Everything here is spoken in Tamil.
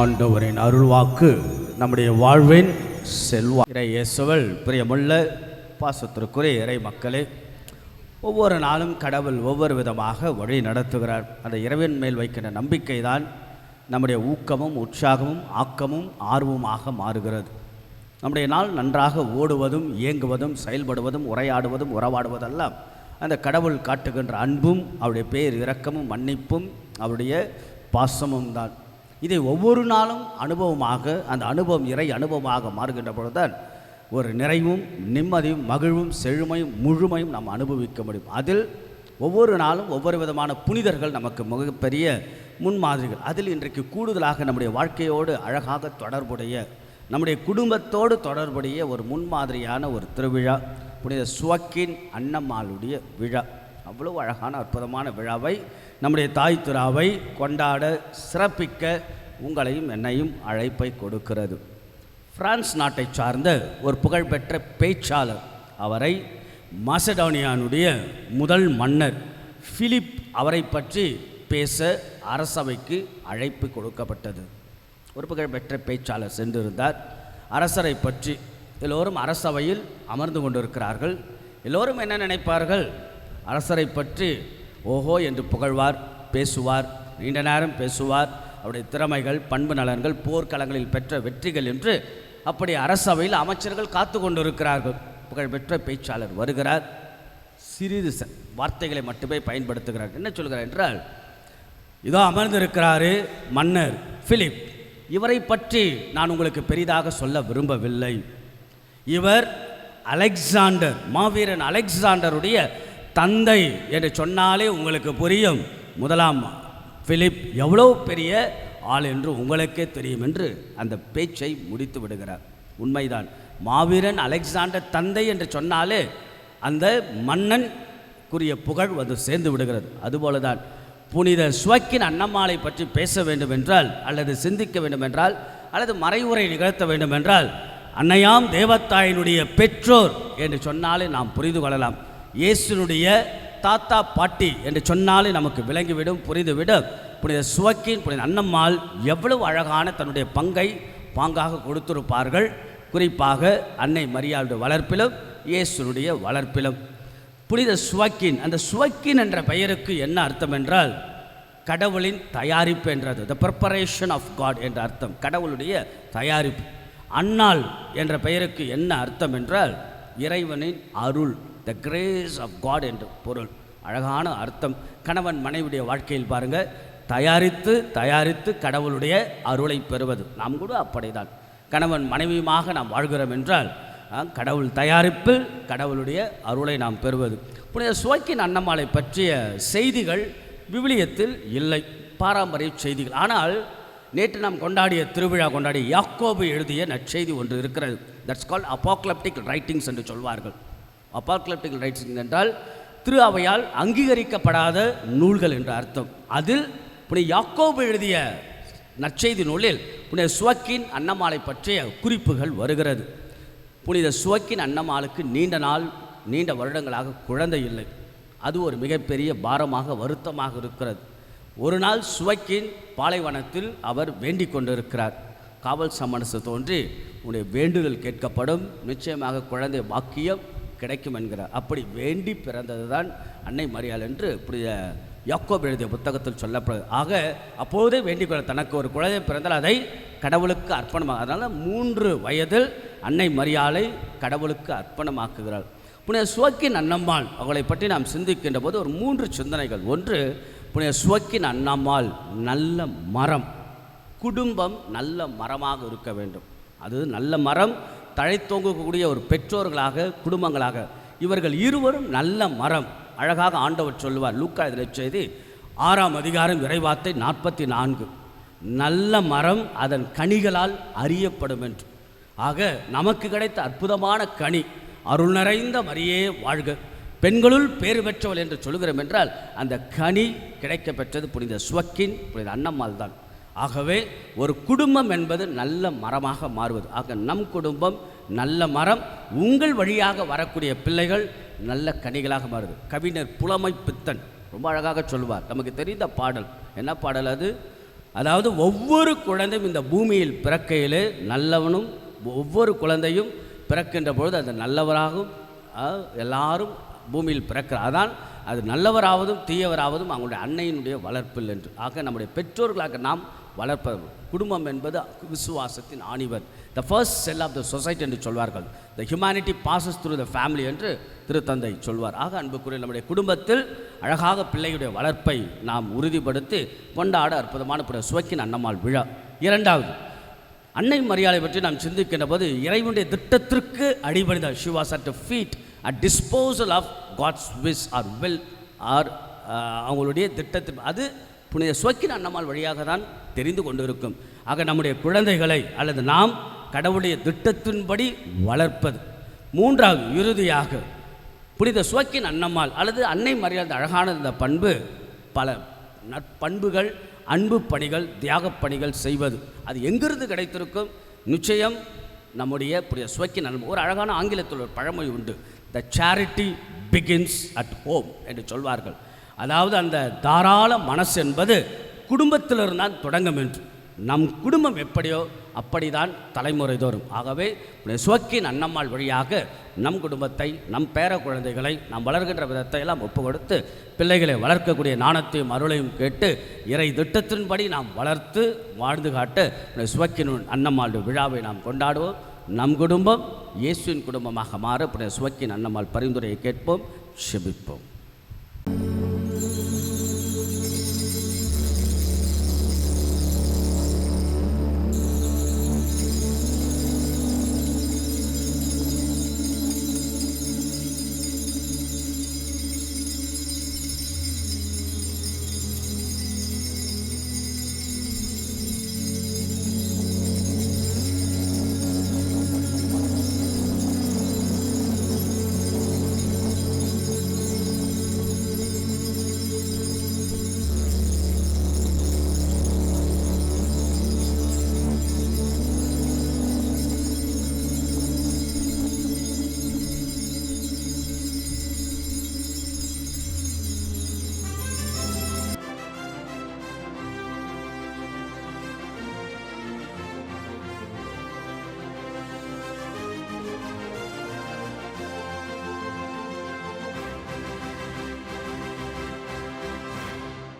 ஆண்டவரின் அருள்வாக்கு நம்முடைய வாழ்வின் செல்வா இறை இயேசுவல் பிரியமுள்ள பாசத்திற்குரிய இறை மக்களே ஒவ்வொரு நாளும் கடவுள் ஒவ்வொரு விதமாக வழி நடத்துகிறார். அந்த இறைவின் மேல் வைக்கின்ற நம்பிக்கை தான் நம்முடைய ஊக்கமும் உற்சாகமும் ஆக்கமும் ஆர்வமாக மாறுகிறது. நம்முடைய நாள் நன்றாக ஓடுவதும் இயங்குவதும் செயல்படுவதும் உரையாடுவதும் உறவாடுவதெல்லாம் அந்த கடவுள் காட்டுகின்ற அன்பும் அவருடைய பேர் இரக்கமும் மன்னிப்பும் அவருடைய பாசமும் தான் இதை ஒவ்வொரு நாளும் அனுபவமாக அந்த அனுபவம் இறை அனுபவமாக மாறுகின்ற பொழுதுதான் ஒரு நிறைவும் நிம்மதியும் மகிழ்வும் செழுமையும் முழுமையும் நாம் அனுபவிக்க முடியும். அதில் ஒவ்வொரு நாளும் ஒவ்வொரு விதமான புனிதர்கள் நமக்கு மிகப்பெரிய முன்மாதிரிகள். அதில் இன்றைக்கு கூடுதலாக நம்முடைய வாழ்க்கையோடு அழகாக தொடர்புடைய நம்முடைய குடும்பத்தோடு தொடர்புடைய ஒரு முன்மாதிரியான ஒரு திருவிழா புனித சுவக்கின் அன்னம்மாளுடைய விழா. அவ்வளவு அழகான அற்புதமான விழாவை நம்முடைய தாய் திருவை கொண்டாட சிறப்பிக்க உங்களையும் என்னையும் அழைப்பை கொடுக்கிறது. பிரான்ஸ் நாட்டை சார்ந்த ஒரு புகழ்பெற்ற பேச்சாளர் அவரை மாசடோனியானுடைய முதல் மன்னர் ஃபிலிப் அவரை பற்றி பேச அரசவைக்கு அழைப்பு கொடுக்கப்பட்டது. ஒரு புகழ்பெற்ற பேச்சாளர் சென்றிருந்தார். அரசரை பற்றி எல்லோரும் அரசவையில் அமர்ந்து கொண்டிருக்கிறார்கள். எல்லோரும் என்ன நினைப்பார்கள்? அரசரை பற்றி ஓஹோ என்று புகழ்வார் பேசுவார் நீண்ட நேரம் பேசுவார். அவருடைய திறமைகள் பண்பு நலன்கள் போர்க்களங்களில் பெற்ற வெற்றிகள் என்று அப்படி அரசவையில் அமைச்சர்கள் காத்து கொண்டிருக்கிறார்கள். புகழ்பெற்ற பேச்சாளர் வருகிறார். சிறிது வார்த்தைகளை மட்டுமே பயன்படுத்துகிறார். என்ன சொல்கிறார் என்றால் இதோ அமர்ந்திருக்கிறாரு மன்னர் பிலிப். இவரை பற்றி நான் உங்களுக்கு பெரிதாக சொல்ல விரும்பவில்லை. இவர் அலெக்சாண்டர் மாவீரன் அலெக்சாண்டருடைய தந்தை என்று சொன்னாலே உங்களுக்கு புரியும். முதலாம் பிலிப் எவ்வளோ பெரிய ஆள் என்று உங்களுக்கே தெரியும் என்று அந்த பேச்சை முடித்து விடுகிறார். உண்மைதான். மாவீரன் அலெக்சாண்டர் தந்தை என்று சொன்னாலே அந்த மன்னன் புகழ் வந்து சேர்ந்து விடுகிறது. அதுபோல தான் புனித சுவக்கின் அன்னம்மாளை பற்றி பேச வேண்டும் என்றால் அல்லது சிந்திக்க வேண்டும் என்றால் அல்லது மறைவுரை நிகழ்த்த வேண்டும் என்றால் அன்னையாம் தேவத்தாயினுடைய பெற்றோர் என்று சொன்னாலே நாம் புரிந்து கொள்ளலாம். இயேசுனுடைய தாத்தா பாட்டி என்று சொன்னாலே நமக்கு விளங்கிவிடும் புரிந்துவிடும். புனித சுவக்கின் புனித அன்னம்மாள் எவ்வளவு அழகான தன்னுடைய பங்கை பாங்காக கொடுத்திருப்பார்கள். குறிப்பாக அன்னை மரியாளுடைய வளர்ப்பிலும் இயேசுனுடைய வளர்ப்பிலும். புனித சுவக்கின் அந்த சுவக்கின் என்ற பெயருக்கு என்ன அர்த்தம் என்றால் கடவுளின் தயாரிப்பு என்றது த ப்ரிப்பரேஷன் ஆஃப் காட் என்ற அர்த்தம் கடவுளுடைய தயாரிப்பு. அன்னாள் என்ற பெயருக்கு என்ன அர்த்தம் என்றால் இறைவனின் அருள். த கிரேஸ் ஆஃப் காட் என்று பொருள். அழகான அர்த்தம். கணவன் மனைவியுடைய வாழ்க்கையில் பாருங்கள் தயாரித்து தயாரித்து கடவுளுடைய அருளை பெறுவது. நாம் கூட அப்படிதான். கணவன் மனைவியுமாக நாம் வாழ்கிறோம் என்றால் கடவுள் தயாரிப்பு கடவுளுடைய அருளை நாம் பெறுவது. புனித சுவைக்கின் அன்னம்மாளை பற்றிய செய்திகள் விவிலியத்தில் இல்லை. பாரம்பரிய செய்திகள். ஆனால் நேற்று நாம் கொண்டாடிய திருவிழா கொண்டாடிய யாக்கோபு எழுதிய நற்செய்தி ஒன்று இருக்கிறது. தட்ஸ் கால் அப்பாக்லப்டிக் ரைட்டிங்ஸ் என்று சொல்வார்கள். அப்பாக்லப்டிக் ரைட்ஸ் என்றால் திரு அவையால் அங்கீகரிக்கப்படாத நூல்கள் என்ற அர்த்தம். அதில் புனித யாக்கோபு எழுதிய நற்செய்தி நூலில் புனித சுவக்கின் அன்னமாலை பற்றிய குறிப்புகள் வருகிறது. புனித சுவக்கின் அன்னமாளுக்கு நீண்ட நாள் நீண்ட வருடங்களாக குழந்தை இல்லை. அது ஒரு மிகப்பெரிய பாரமாக வருத்தமாக இருக்கிறது. ஒரு நாள் சுவக்கின் பாலைவனத்தில் அவர் வேண்டிக் கொண்டிருக்கிறார். காவல் சமரசு தோன்றி உன்னுடைய வேண்டுதல் கேட்கப்படும். நிச்சயமாக குழந்தை பாக்கியம் கிடைக்கும் என்கிறார் அப்படி வேண்டி பிறந்தது தான் அன்னை மரியாள் என்று புனித யாக்கோப் எழுதிய புத்தகத்தில் சொல்லப்படுது ஆக அப்போதே வேண்டிக் தனக்கு ஒரு குழந்தை பிறந்தால் அதை கடவுளுக்கு அர்ப்பணமாக அதனால் மூன்று வயதில் அன்னை மரியாளை கடவுளுக்கு அர்ப்பணமாக்குகிறாள். புனித சுவக்கின் அன்னம்மாள் அவளை பற்றி நாம் சிந்திக்கின்ற போது ஒரு மூன்று சிந்தனைகள். ஒன்று புனித சுவக்கின் அன்னம்மாள் நல்ல மரம். குடும்பம் நல்ல மரமாக இருக்க வேண்டும். அது நல்ல மரம் தழைத்தோங்கக்கூடிய ஒரு பெற்றோர்களாக குடும்பங்களாக இவர்கள் இருவரும் நல்ல மரம். அழகாக ஆண்டவர் சொல்லுவார். லூக்கா இதில் செய்தி ஆறாம் அதிகாரம் இறைவார்த்தை நாற்பத்தி நான்கு நல்ல மரம் அதன் கனிகளால் அறியப்படும் என்று. ஆக நமக்கு கிடைத்த அற்புதமான கனி அருள் நிறைந்த மரியே வாழ்க. பெண்களுள் பேர் பெற்றவள் என்று சொல்கிறோம் என்றால் அந்த கனி கிடைக்கப் பெற்றது புனித சுவக்கின் புனித அன்னம்மாள் தான் ஆகவே ஒரு குடும்பம் என்பது நல்ல மரமாக மாறுவது. ஆக நம் குடும்பம் நல்ல மரம் உங்கள் வழியாக வரக்கூடிய பிள்ளைகள் நல்ல கனிகளாக மாறுது. கவிஞர் புலமை பித்தன் ரொம்ப அழகாக சொல்வார். நமக்கு தெரிந்த பாடல். என்ன பாடல் அது? அதாவது ஒவ்வொரு குழந்தையும் இந்த பூமியில் பிறக்கையிலே நல்லவனும் ஒவ்வொரு குழந்தையும் பிறக்கின்ற பொழுது அது நல்லவராகவும் எல்லாரும் பூமியில் பிறக்கிறார் அதான் அது நல்லவராவதும் தீயவராவதும் அவங்களுடைய அன்னையினுடைய வளர்ப்பில் என்று. ஆக நம்முடைய பெற்றோர்களாக நாம் வளர்ப்பது. குடும்பம் என்பது விசுவாசத்தின் ஆணிவர். The first cell of the society என்று சொல்வார்கள். The humanity passes through the family என்று திருத்தந்தை சொல்வார். ஆக அன்புக்குரிய நம்முடைய குடும்பத்தில் அழகாக பிள்ளையுடைய வளர்ப்பை நாம் உறுதிப்படுத்தி கொண்டாட அற்புதமான பிற சுவக்கின் அன்னம்மாள் விழா. இரண்டாவது அன்னை மரியாதை பற்றி நாம் சிந்திக்கின்ற போது இறைவனுடைய திட்டத்திற்கு அடிபணிதான் she was at feet at disposal of God's wish or will or அவங்களுடைய திட்டத்தின் அது புனித சுவக்கின் அன்னமால் வழியாக தான் தெரிந்து கொண்டிருக்கும். ஆக நம்முடைய குழந்தைகளை அல்லது நாம் கடவுளுடைய திட்டத்தின்படி வளர்ப்பது. மூன்றாவது இறுதியாக புனித சுவக்கின் அன்னம்மாள் அல்லது அன்னை மரியாதை அழகான இந்த பண்பு பல நற்பண்புகள் அன்பு பணிகள் தியாகப் பணிகள் செய்வது. அது எங்கிருந்து கிடைத்திருக்கும்? நிச்சயம் நம்முடைய புனித சுவக்கின் அன்பு ஒரு அழகான ஆங்கிலத்தில் ஒரு பழமொழி உண்டு. The charity begins at home என்று சொல்வார்கள். அதாவது அந்த தாராள மனசு என்பது குடும்பத்திலிருந்தால் தொடங்கும் என்று. நம் குடும்பம் எப்படியோ அப்படிதான் தலைமுறை தோறும். ஆகவே சுவக்கின் அன்னம்மாள் வழியாக நம் குடும்பத்தை நம் பேர குழந்தைகளை நாம் வளர்கின்ற விதத்தை எல்லாம் ஒப்பு கொடுத்து பிள்ளைகளை வளர்க்கக்கூடிய நாணத்தையும் அருளையும் கேட்டு இறை திட்டத்தின்படி நாம் வளர்த்து வாழ்ந்து காட்டு சுவக்கின் அன்னம்மாள் விழாவை நாம் கொண்டாடுவோம். நம் குடும்பம் இயேசுவின் குடும்பமாக மாற சுவக்கின் அன்னம்மாள் பரிந்துரையை கேட்போம். செபிப்போம்.